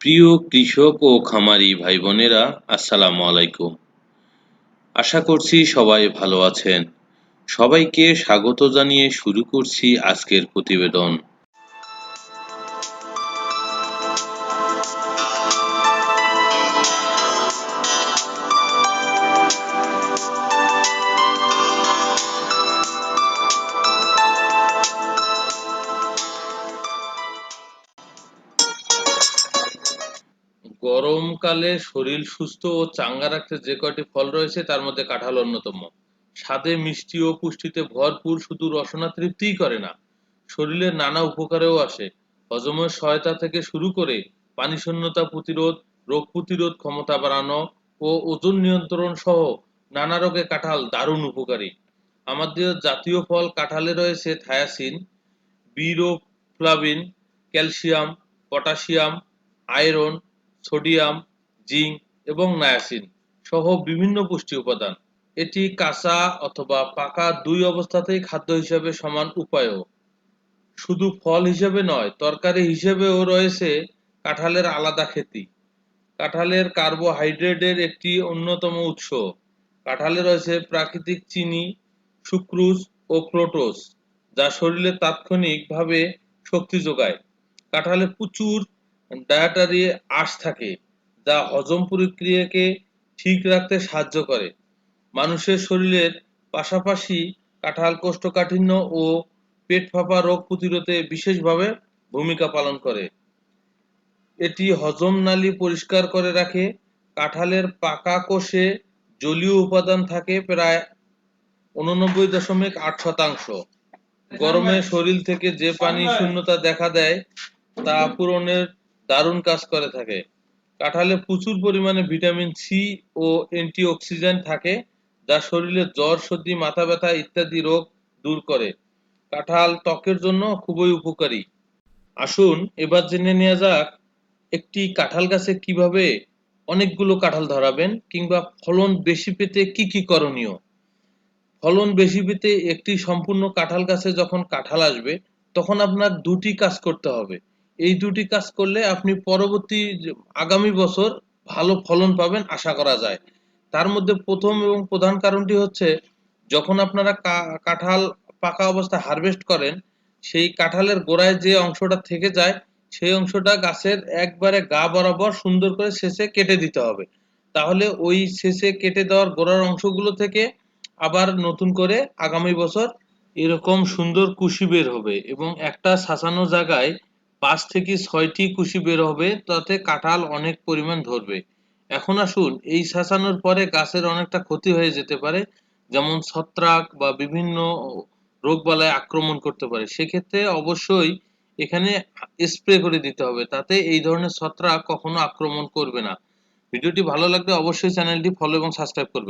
প্রিয় কৃষক ও খামারি ভাই বোনেরা আসসালামু আলাইকুম। আশা করছি সবাই ভালো আছেন। সবাইকে স্বাগত জানিয়ে শুরু করছি আজকের প্রতিবেদন। গরমকালে শরীর সুস্থ ও চাঙ্গা রাখতে যে কয়টি ফল রয়েছে, তার মধ্যে কাঁঠাল অন্যতম। স্বাদে মিষ্টি ও পুষ্টিতে ভরপুর শুধু রসনা তৃপ্তিই করে না শরীরের নানা উপকারেও আসে। হজমের সহায়তা থেকে শুরু করে পানি শূন্যতা প্রতিরোধ, রোগ প্রতিরোধ ক্ষমতা বাড়ানো ও ওজন নিয়ন্ত্রণ সহ নানা রোগে কাঁঠাল দারুণ উপকারী। আমাদের জাতীয় ফল কাঁঠালে রয়েছে thiamine, riboflavin, calcium, potassium, iron sodium, zinc এবং নায়াসিন সহ বিভিন্ন পুষ্টি উপাদান। এটি কাঁচা অথবা পাকা দুই অবস্থাতেই খাদ্য হিসেবে সমান উপায়ও। শুধু ফল হিসেবে নয়, তরকারি হিসেবেও রয়েছে কাঁঠালের আলাদা খেতি। কাঁঠালের কার্বোহাইড্রেটের একটি অন্যতম উৎস। কাঁঠালে রয়েছে প্রাকৃতিক চিনি, সুক্রুজ ও ফ্রোটোজ যা শরীরে তাৎক্ষণিকভাবে শক্তি যোগায়। কাঁঠালে প্রচুর ডায়েটারি আঁশ থাকে, যা হজম প্রক্রিয়াকে ঠিক রাখতে সাহায্য করে। মানুষের শরীরের পাশাপাশি কাঁঠাল কোষ্ঠকাঠিন্য ও পেট ফাঁপা রোগ প্রতিরোধে বিশেষভাবে ভূমিকা পালন করে। এটি হজম নালী পরিষ্কার করে রাখে, কাঁঠালের পাকা কোষে জলীয় উপাদান থাকে প্রায় উননব্বই দশমিক আট শতাংশ। গরমে শরীর থেকে যে পানি শূন্যতা দেখা দেয়, তা পূরণের দারুণ কাজ করে থাকে। কাঁঠালে প্রচুর পরিমাণে ভিটামিন সি ও অ্যান্টিঅক্সিডেন্ট থাকে, যা শরীরে জ্বর, সর্দি, মাথা ব্যথা ইত্যাদি রোগ দূর করে। কাঁঠাল ত্বকের জন্য খুবই উপকারী। আসুন, এবার জেনে নেওয়া যাক, একটি কাঁঠাল গাছে কীভাবে অনেকগুলো কাঁঠাল ধরাবেন কিংবা ফলন বেশি পেতে কি কি করণীয়? ফলন বেশি পেতে একটি সম্পূর্ণ কাঁঠাল গাছে যখন কাঁঠাল আসবে, তখন আপনার দুটি কাজ করতে হবে। এই দুটি কাজ করলে আপনি পরবর্তী আগামী বছর ভালো ফলন পাবেন আশা করা যায়। তার মধ্যে প্রথম এবং প্রধান কারণটি হচ্ছে, যখন আপনারা কাঁঠাল পাকা অবস্থায় হারভেস্ট করেন, সেই কাঁঠালের গোড়ায় যে অংশটা থেকে যায়, সেই অংশটা গাছের একবারে গা বরাবর সুন্দর করে শেষে কেটে দিতে হবে। তাহলে ওই শেষে কেটে দেওয়ার গোড়ার অংশগুলো থেকে আবার নতুন করে আগামী বছর এরকম সুন্দর কুশি বের হবে এবং একটা শাসানো জায়গায় পাঁচ থেকে ছয়টি কুশি বের হবে, তাতে কাঁঠাল অনেক পরিমাণ ধরবে। এখন আসুন, এই শাসানোর পরে গাছের অনেকটা ক্ষতি হয়ে যেতে পারে, যেমন ছত্রাক বা বিভিন্ন রোগবালায় আক্রমণ করতে পারে। সেক্ষেত্রে অবশ্যই এখানে স্প্রে করে দিতে হবে, তাতে এই ধরনের ছত্রাক কখনো আক্রমণ করবে না। ভিডিওটি ভালো লাগলে অবশ্যই চ্যানেলটি ফলো এবং সাবস্ক্রাইব করবে